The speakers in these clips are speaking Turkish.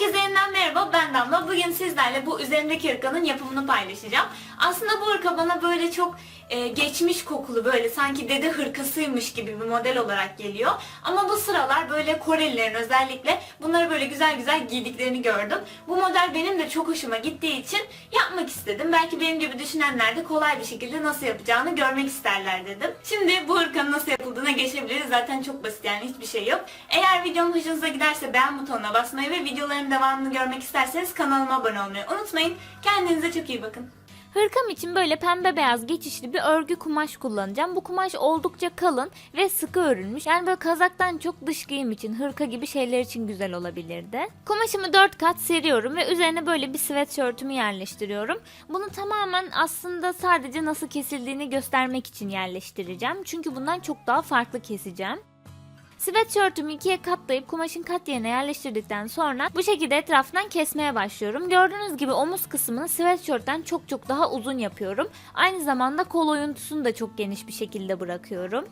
Herkese yeniden merhaba ben Damla. Bugün sizlerle bu üzerimdeki hırkanın yapımını paylaşacağım. Aslında bu hırka bana böyle çok e, geçmiş kokulu böyle sanki dede hırkasıymış gibi bir model olarak geliyor. Ama bu sıralar böyle Korelilerin özellikle bunları böyle güzel güzel giydiklerini gördüm. Bu model benim de çok hoşuma gittiği için yapmak istedim. Belki benim gibi düşünenler de kolay bir şekilde nasıl yapacağını görmek isterler dedim. Şimdi bu hırkanın nasıl yapıldığına geçebiliriz. Zaten çok basit yani hiçbir şey yok. Eğer videom hoşunuza giderse beğen butonuna basmayı ve videoların devamını görmek isterseniz kanalıma abone olmayı unutmayın. Kendinize çok iyi bakın. Hırkam için böyle pembe beyaz geçişli bir örgü kumaş kullanacağım. Bu kumaş oldukça kalın ve sıkı örülmüş. Yani böyle kazaktan çok dış giyim için, hırka gibi şeyler için güzel olabilirdi. Kumaşımı 4 kat seriyorum ve üzerine böyle bir sweatshirtümü yerleştiriyorum. Bunu tamamen aslında sadece nasıl kesildiğini göstermek için yerleştireceğim. Çünkü bundan çok daha farklı keseceğim. Sweatshirtümü ikiye katlayıp kumaşın kat yerine yerleştirdikten sonra bu şekilde etrafından kesmeye başlıyorum. Gördüğünüz gibi omuz kısmını sweatshirtten çok çok daha uzun yapıyorum. Aynı zamanda kol oyuntusunu da çok geniş bir şekilde bırakıyorum.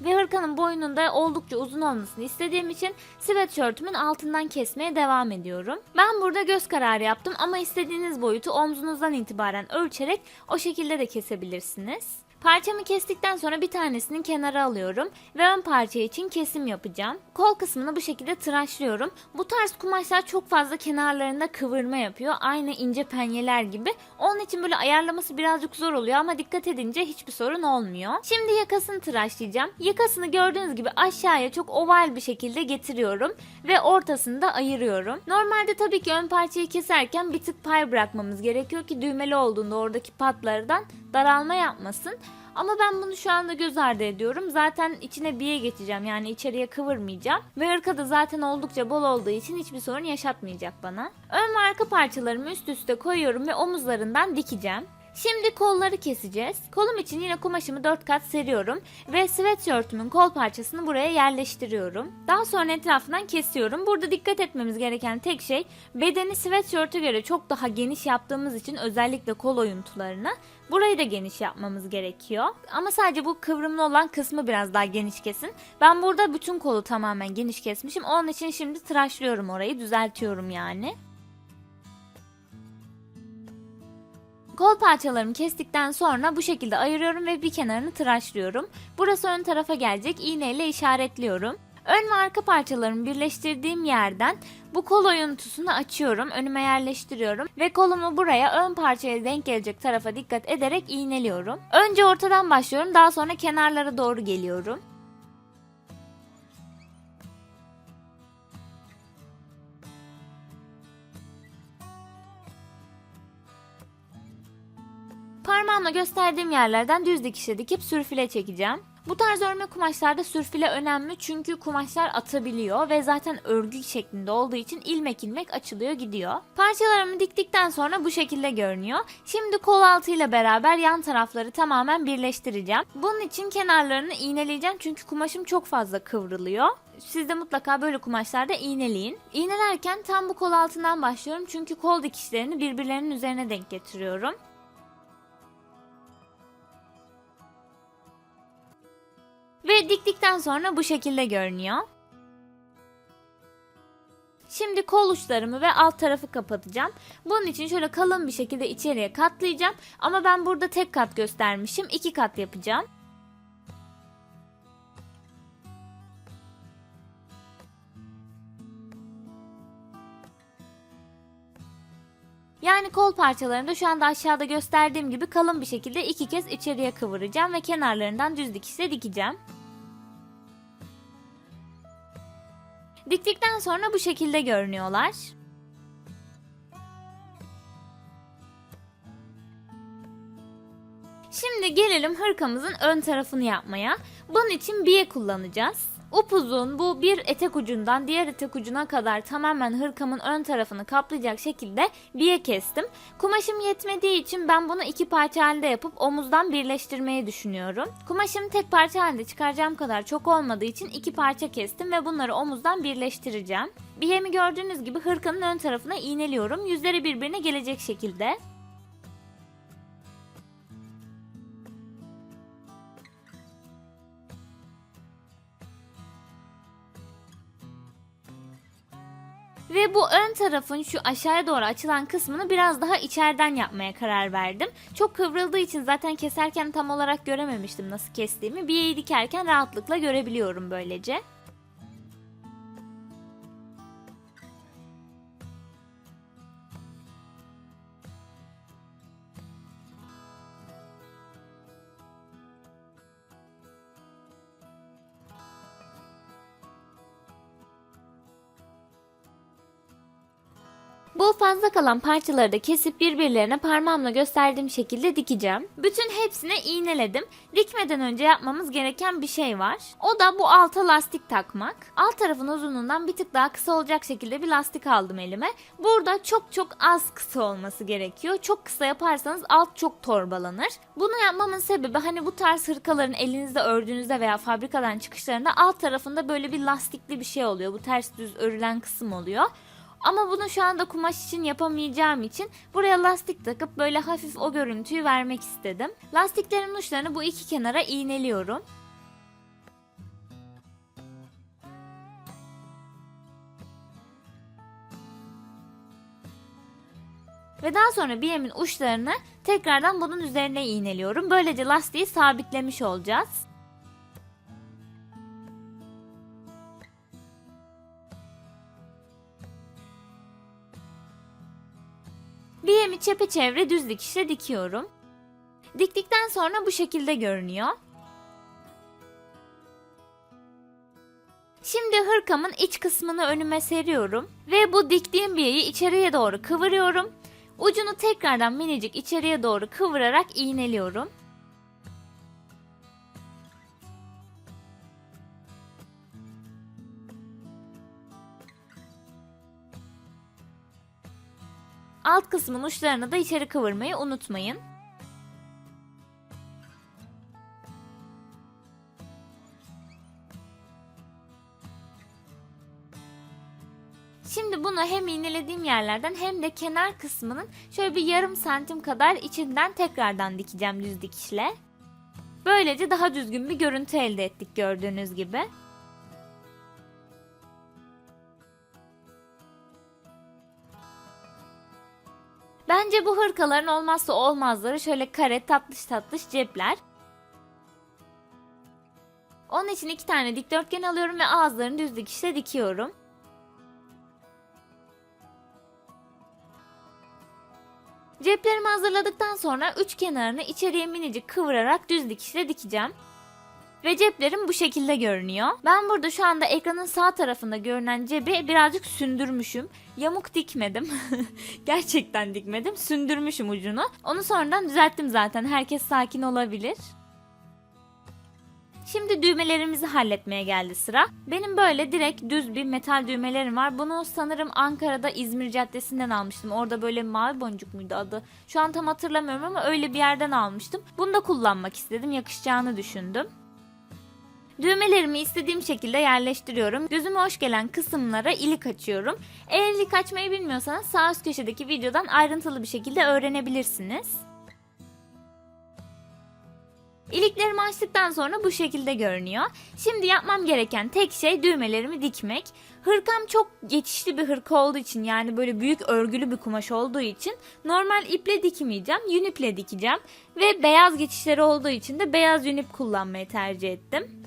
Ve hırkanın boynunun da oldukça uzun olmasını istediğim için sweatshirtümün altından kesmeye devam ediyorum. Ben burada göz kararı yaptım ama istediğiniz boyutu omzunuzdan itibaren ölçerek o şekilde de kesebilirsiniz. Parçamı kestikten sonra bir tanesini kenara alıyorum ve ön parça için kesim yapacağım. Kol kısmını bu şekilde tıraşlıyorum. Bu tarz kumaşlar çok fazla kenarlarında kıvırma yapıyor. Aynı ince penyeler gibi. Onun için böyle ayarlaması birazcık zor oluyor ama dikkat edince hiçbir sorun olmuyor. Şimdi yakasını tıraşlayacağım. Yakasını gördüğünüz gibi aşağıya çok oval bir şekilde getiriyorum ve ortasını da ayırıyorum. Normalde tabii ki ön parçayı keserken bir tık pay bırakmamız gerekiyor ki düğmeli olduğunda oradaki patlardan daralma yapmasın. Ama ben bunu şu anda göz ardı ediyorum. Zaten içine biye geçeceğim yani içeriye kıvırmayacağım. Ve ırka da zaten oldukça bol olduğu için hiçbir sorun yaşatmayacak bana. Ön ve arka parçalarımı üst üste koyuyorum ve omuzlarından dikeceğim. Şimdi kolları keseceğiz. Kolum için yine kumaşımı 4 kat seriyorum ve sweatshirtümün kol parçasını buraya yerleştiriyorum. Daha sonra etrafından kesiyorum. Burada dikkat etmemiz gereken tek şey bedeni sweatshirt'e göre çok daha geniş yaptığımız için özellikle kol oyuntularını burayı da geniş yapmamız gerekiyor. Ama sadece bu kıvrımlı olan kısmı biraz daha geniş kesin. Ben burada bütün kolu tamamen geniş kesmişim. Onun için şimdi tıraşlıyorum orayı, düzeltiyorum yani. Kol parçalarımı kestikten sonra bu şekilde ayırıyorum ve bir kenarını tıraşlıyorum. Burası ön tarafa gelecek iğneyle işaretliyorum. Ön ve arka parçalarımı birleştirdiğim yerden bu kol oyuntusunu açıyorum, önüme yerleştiriyorum ve kolumu buraya ön parçaya denk gelecek tarafa dikkat ederek iğneliyorum. Önce ortadan başlıyorum, daha sonra kenarlara doğru geliyorum. Parmağımla gösterdiğim yerlerden düz dikişe dikip sürfile çekeceğim. Bu tarz örme kumaşlarda sürfile önemli çünkü kumaşlar atabiliyor ve zaten örgü şeklinde olduğu için ilmek ilmek açılıyor gidiyor. Parçalarımı diktikten sonra bu şekilde görünüyor. Şimdi kol altıyla beraber yan tarafları tamamen birleştireceğim. Bunun için kenarlarını iğneleyeceğim çünkü kumaşım çok fazla kıvrılıyor. Siz de mutlaka böyle kumaşlarda iğneleyin. İğnelerken tam bu kol altından başlıyorum çünkü kol dikişlerini birbirlerinin üzerine denk getiriyorum. Ve diktikten sonra bu şekilde görünüyor. Şimdi kol uçlarımı ve alt tarafı kapatacağım. Bunun için şöyle kalın bir şekilde içeriye katlayacağım. Ama ben burada tek kat göstermişim. iki kat yapacağım. Yani kol parçalarını da şu anda aşağıda gösterdiğim gibi kalın bir şekilde iki kez içeriye kıvıracağım ve kenarlarından düz dikişle dikeceğim. Diktikten sonra bu şekilde görünüyorlar. Şimdi gelelim hırkamızın ön tarafını yapmaya. Bunun için biye kullanacağız. Upuzun bu bir etek ucundan diğer etek ucuna kadar tamamen hırkamın ön tarafını kaplayacak şekilde biye kestim. Kumaşım yetmediği için ben bunu iki parça halinde yapıp omuzdan birleştirmeyi düşünüyorum. Kumaşım tek parça halinde çıkaracağım kadar çok olmadığı için iki parça kestim ve bunları omuzdan birleştireceğim. Biyemi gördüğünüz gibi hırkanın ön tarafına iğneliyorum. Yüzleri birbirine gelecek şekilde. Ve bu ön tarafın şu aşağıya doğru açılan kısmını biraz daha içeriden yapmaya karar verdim. Çok kıvrıldığı için zaten keserken tam olarak görememiştim nasıl kestiğimi. Biyeyi dikerken rahatlıkla görebiliyorum böylece. Bu fazla kalan parçaları da kesip birbirlerine parmağımla gösterdiğim şekilde dikeceğim. Bütün hepsine iğneledim. Dikmeden önce yapmamız gereken bir şey var. O da bu alta lastik takmak. Alt tarafın uzunluğundan bir tık daha kısa olacak şekilde bir lastik aldım elime. Burada çok çok az kısa olması gerekiyor. Çok kısa yaparsanız alt çok torbalanır. Bunu yapmamın sebebi hani bu tarz hırkaların elinizde ördüğünüzde veya fabrikadan çıkışlarında alt tarafında böyle bir lastikli bir şey oluyor. Bu ters düz örülen kısım oluyor. Ama bunu şu anda kumaş için yapamayacağım için buraya lastik takıp böyle hafif o görüntüyü vermek istedim. Lastiklerin uçlarını bu iki kenara iğneliyorum. Ve daha sonra biyemin uçlarını tekrardan bunun üzerine iğneliyorum. Böylece lastiği sabitlemiş olacağız. Çepeçevre düz dikişle dikiyorum. Diktikten sonra bu şekilde görünüyor. Şimdi hırkamın iç kısmını önüme seriyorum ve bu diktiğim biyeyi içeriye doğru kıvırıyorum. Ucunu tekrardan minicik içeriye doğru kıvırarak iğneliyorum. Alt kısmın uçlarını da içeri kıvırmayı unutmayın. Şimdi bunu hem iğnelediğim yerlerden hem de kenar kısmının şöyle bir yarım santim kadar içinden tekrardan dikeceğim düz dikişle. Böylece daha düzgün bir görüntü elde ettik gördüğünüz gibi. Bence bu hırkaların olmazsa olmazları şöyle kare tatlış tatlış cepler. Onun için iki tane dikdörtgen alıyorum ve ağızlarını düz dikişle dikiyorum. Ceplerimi hazırladıktan sonra üç kenarını içeriye minicik kıvırarak düz dikişle dikeceğim. Ve ceplerim bu şekilde görünüyor. Ben burada şu anda ekranın sağ tarafında görünen cebi birazcık sündürmüşüm. Yamuk dikmedim. Gerçekten dikmedim. Sündürmüşüm ucunu. Onu sonradan düzelttim zaten. Herkes sakin olabilir. Şimdi düğmelerimizi halletmeye geldi sıra. Benim böyle direkt düz bir metal düğmelerim var. Bunu sanırım Ankara'da İzmir Caddesi'nden almıştım. Orada böyle mavi boncuk muydu adı? Şu an tam hatırlamıyorum ama öyle bir yerden almıştım. Bunu da kullanmak istedim. Yakışacağını düşündüm. Düğmelerimi istediğim şekilde yerleştiriyorum. Gözüme hoş gelen kısımlara ilik açıyorum. Eğer ilik açmayı bilmiyorsanız sağ üst köşedeki videodan ayrıntılı bir şekilde öğrenebilirsiniz. İliklerimi açtıktan sonra bu şekilde görünüyor. Şimdi yapmam gereken tek şey düğmelerimi dikmek. Hırkam çok geçişli bir hırka olduğu için yani böyle büyük örgülü bir kumaş olduğu için normal iple dikmeyeceğim. Yün iple dikeceğim. Ve beyaz geçişleri olduğu için de beyaz yün ip kullanmayı tercih ettim.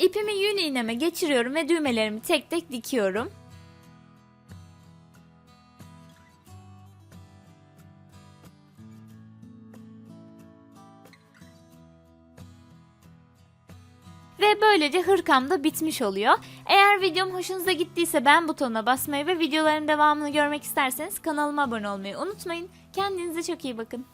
İpimi yün iğneme geçiriyorum ve düğmelerimi tek tek dikiyorum. Ve böylece hırkam da bitmiş oluyor. Eğer videom hoşunuza gittiyse beğen butonuna basmayı ve videoların devamını görmek isterseniz kanalıma abone olmayı unutmayın. Kendinize çok iyi bakın.